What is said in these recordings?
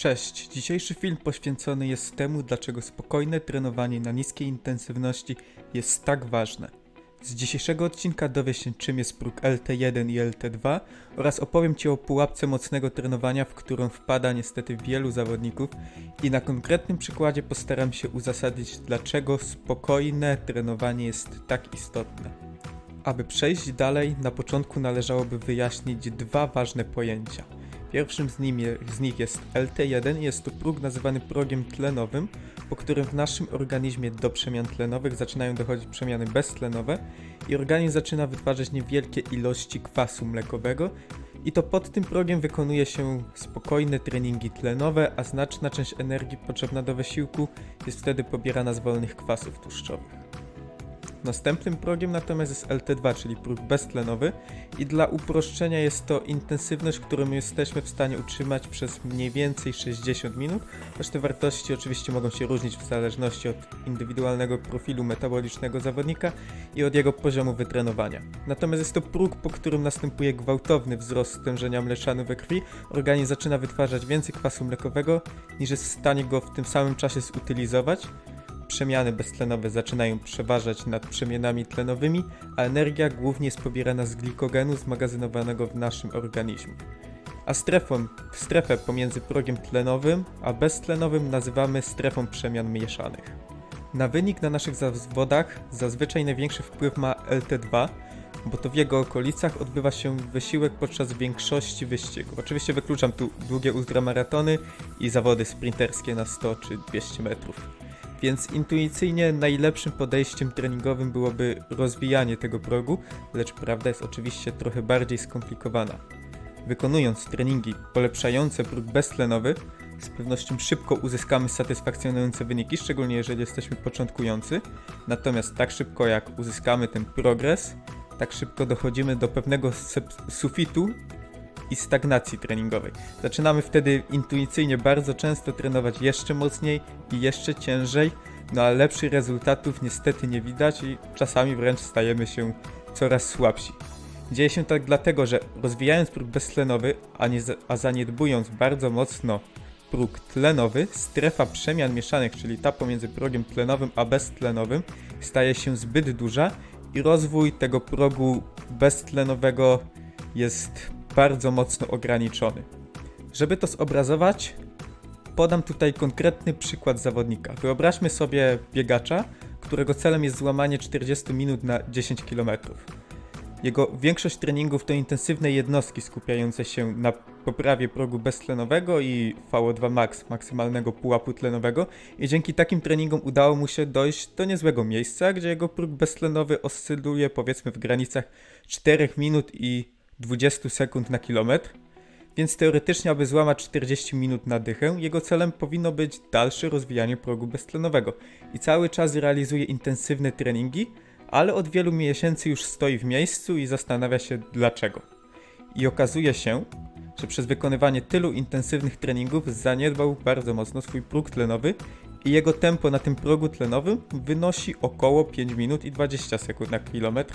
Cześć, dzisiejszy film poświęcony jest temu, dlaczego spokojne trenowanie na niskiej intensywności jest tak ważne. Z dzisiejszego odcinka dowie się czym jest próg LT1 i LT2 oraz opowiem Ci o pułapce mocnego trenowania, w którą wpada niestety wielu zawodników i na konkretnym przykładzie postaram się uzasadnić dlaczego spokojne trenowanie jest tak istotne. Aby przejść dalej, na początku należałoby wyjaśnić dwa ważne pojęcia – Pierwszym z, z nich jest LT1 jest to próg nazywany progiem tlenowym, po którym w naszym organizmie do przemian tlenowych zaczynają dochodzić przemiany beztlenowe i organizm zaczyna wytwarzać niewielkie ilości kwasu mlekowego i to pod tym progiem wykonuje się spokojne treningi tlenowe, a znaczna część energii potrzebna do wysiłku jest wtedy pobierana z wolnych kwasów tłuszczowych. Następnym progiem natomiast jest LT2, czyli próg beztlenowy i dla uproszczenia jest to intensywność, którą jesteśmy w stanie utrzymać przez mniej więcej 60 minut, choć te wartości oczywiście mogą się różnić w zależności od indywidualnego profilu metabolicznego zawodnika i od jego poziomu wytrenowania. Natomiast jest to próg, po którym następuje gwałtowny wzrost stężenia mleczanu we krwi, organizm zaczyna wytwarzać więcej kwasu mlekowego niż jest w stanie go w tym samym czasie zutylizować, przemiany beztlenowe zaczynają przeważać nad przemianami tlenowymi, a energia głównie jest pobierana z glikogenu zmagazynowanego w naszym organizmie. A strefą, strefę pomiędzy progiem tlenowym a beztlenowym nazywamy strefą przemian mieszanych. Na wynik na naszych zawodach zazwyczaj największy wpływ ma LT2, bo to w jego okolicach odbywa się wysiłek podczas większości wyścigów. Oczywiście wykluczam tu długie ultramaratony i zawody sprinterskie na 100 czy 200 metrów. Więc intuicyjnie najlepszym podejściem treningowym byłoby rozwijanie tego progu, lecz prawda jest oczywiście trochę bardziej skomplikowana. Wykonując treningi polepszające próg beztlenowy, z pewnością szybko uzyskamy satysfakcjonujące wyniki, szczególnie jeżeli jesteśmy początkujący. Natomiast tak szybko jak uzyskamy ten progres, tak szybko dochodzimy do pewnego sufitu i stagnacji treningowej. Zaczynamy wtedy intuicyjnie bardzo często trenować jeszcze mocniej i jeszcze ciężej, no ale lepszych rezultatów niestety nie widać i czasami wręcz stajemy się coraz słabsi. Dzieje się tak dlatego, że rozwijając próg beztlenowy, a, nie, a zaniedbując bardzo mocno próg tlenowy, strefa przemian mieszanych, czyli ta pomiędzy progiem tlenowym a beztlenowym, staje się zbyt duża i rozwój tego progu beztlenowego jest bardzo mocno ograniczony. Żeby to zobrazować, podam tutaj konkretny przykład zawodnika. Wyobraźmy sobie biegacza, którego celem jest złamanie 40 minut na 10 km. Jego większość treningów to intensywne jednostki skupiające się na poprawie progu beztlenowego i VO2 max, maksymalnego pułapu tlenowego i dzięki takim treningom udało mu się dojść do niezłego miejsca, gdzie jego próg beztlenowy oscyluje powiedzmy w granicach 4 minut i 20 sekund na kilometr, więc teoretycznie, aby złamać 40 minut na dychę, jego celem powinno być dalsze rozwijanie progu beztlenowego i cały czas realizuje intensywne treningi, ale od wielu miesięcy już stoi w miejscu i zastanawia się dlaczego. I okazuje się, że przez wykonywanie tylu intensywnych treningów zaniedbał bardzo mocno swój próg tlenowy i jego tempo na tym progu tlenowym wynosi około 5 minut i 20 sekund na kilometr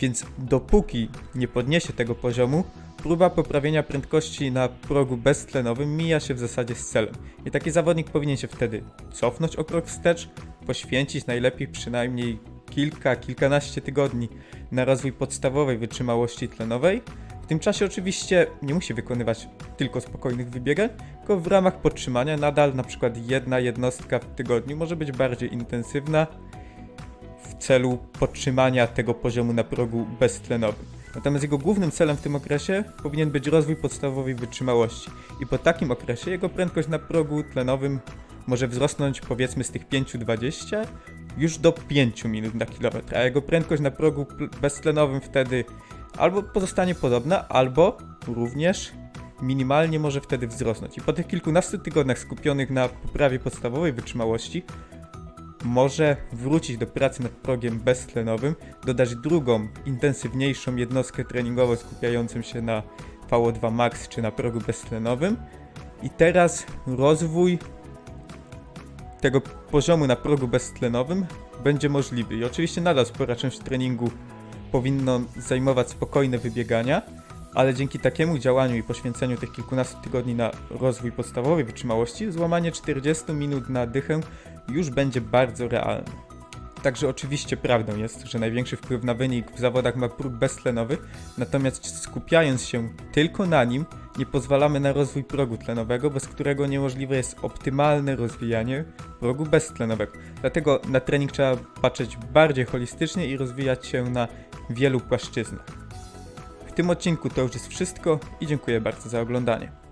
więc dopóki nie podniesie tego poziomu, próba poprawienia prędkości na progu beztlenowym mija się w zasadzie z celem. I taki zawodnik powinien się wtedy cofnąć o krok wstecz, poświęcić najlepiej przynajmniej kilka, kilkanaście tygodni na rozwój podstawowej wytrzymałości tlenowej. W tym czasie oczywiście nie musi wykonywać tylko spokojnych wybiegań, tylko w ramach podtrzymania nadal na przykład jedna jednostka w tygodniu może być bardziej intensywna, celu podtrzymania tego poziomu na progu beztlenowym. Natomiast jego głównym celem w tym okresie powinien być rozwój podstawowej wytrzymałości. I po takim okresie jego prędkość na progu tlenowym może wzrosnąć powiedzmy z tych 5-20 już do 5 minut na kilometr, a jego prędkość na progu beztlenowym wtedy albo pozostanie podobna, albo również minimalnie może wtedy wzrosnąć. I po tych kilkunastu tygodniach skupionych na poprawie podstawowej wytrzymałości może wrócić do pracy nad progiem beztlenowym, dodać drugą, intensywniejszą jednostkę treningową skupiającą się na VO2 max czy na progu beztlenowym i teraz rozwój tego poziomu na progu beztlenowym będzie możliwy. I oczywiście nadal spora część treningu powinno zajmować spokojne wybiegania, ale dzięki takiemu działaniu i poświęceniu tych kilkunastu tygodni na rozwój podstawowej wytrzymałości, złamanie 40 minut na dychę już będzie bardzo realne. Także oczywiście prawdą jest, że największy wpływ na wynik w zawodach ma próg beztlenowy, natomiast skupiając się tylko na nim, nie pozwalamy na rozwój progu tlenowego, bez którego niemożliwe jest optymalne rozwijanie progu beztlenowego. Dlatego na trening trzeba patrzeć bardziej holistycznie i rozwijać się na wielu płaszczyznach. W tym odcinku to już jest wszystko i dziękuję bardzo za oglądanie.